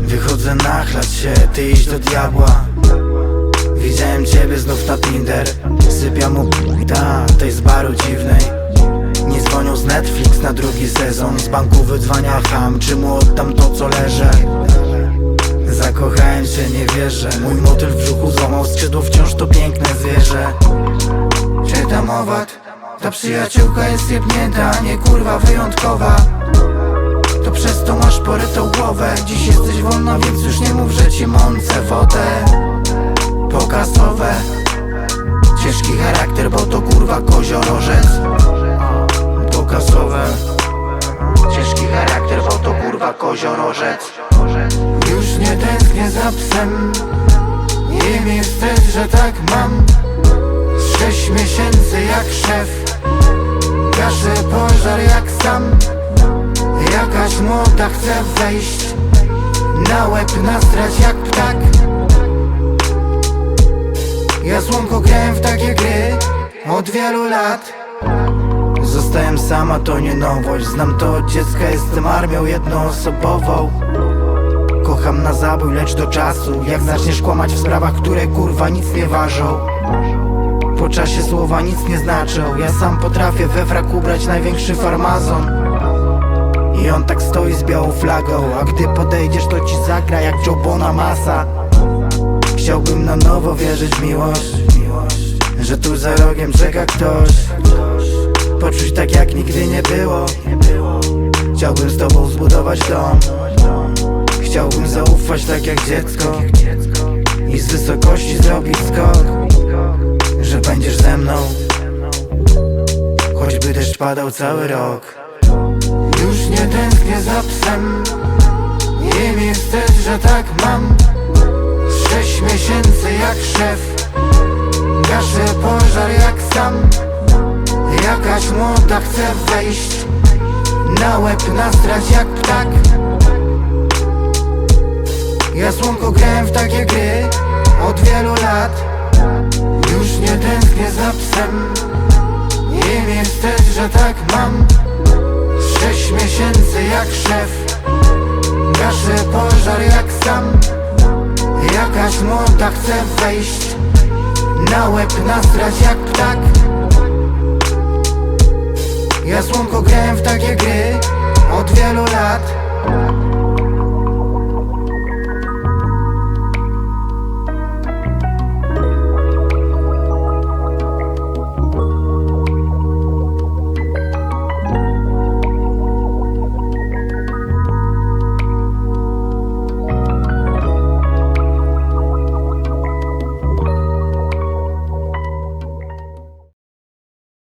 Wychodzę nachlać się, ty iść do diabła. Widziałem ciebie znów na Tinder. Sypiam mu ta, tej z baru dziwnej. Nie dzwonią z Netflix na drugi sezon. Z banku wydzwania ham, czy mu oddam to co leżę? Zakochałem się, nie wierzę. Mój motyl w brzuchu złamał skrzydło Wciąż to piękne zwierzę. Czytam owad. Ta przyjaciółka jest jebnięta, nie kurwa wyjątkowa przez to masz porytą głowę. Dziś jesteś wolna, więc już nie mów, że ci mącę wodę Pokasowe Ciężki charakter, bo to kurwa koziorożec. Pokasowe Ciężki charakter, bo to kurwa koziorożec. Już nie tęsknię za psem. Nie mi wstyd, że tak mam. Z sześć miesięcy jak szef. Gaszę pożar jak sam Jakaś młoda chce wejść Na łeb nastrać jak ptak. Ja słonko grałem w takie gry Od wielu lat. Zostałem sama, to nie nowość. Znam to od dziecka, jestem armią jednoosobową. Kocham na zabój, lecz do czasu. Jak zaczniesz kłamać w sprawach, które kurwa nic nie ważą? Po czasie słowa nic nie znaczą. Ja sam potrafię we frak ubrać największy farmazon on tak stoi z białą flagą A gdy podejdziesz to ci zagra jak Jobona masa. Chciałbym na nowo wierzyć w miłość Że tu za rogiem czeka ktoś. Poczuć tak jak nigdy nie było. Chciałbym z tobą zbudować dom. Chciałbym zaufać tak jak dziecko I z wysokości zrobić skok Że będziesz ze mną. Choćby deszcz padał cały rok Już nie tęsknię za psem. Nie mi wstyd, że tak mam. Sześć miesięcy jak szef. Gaszę pożar jak sam. Jakaś młoda chce wejść Na łeb nastrać jak ptak. Ja słonko grałem w takie gry Od wielu lat. Już nie tęsknię za psem. Nie mi wstyd, że tak mam szef. Gaszę pożar jak sam. Jakaś młoda chce wejść. Na łeb nastrać jak ptak. Ja słonko grałem w takie gry Od wielu lat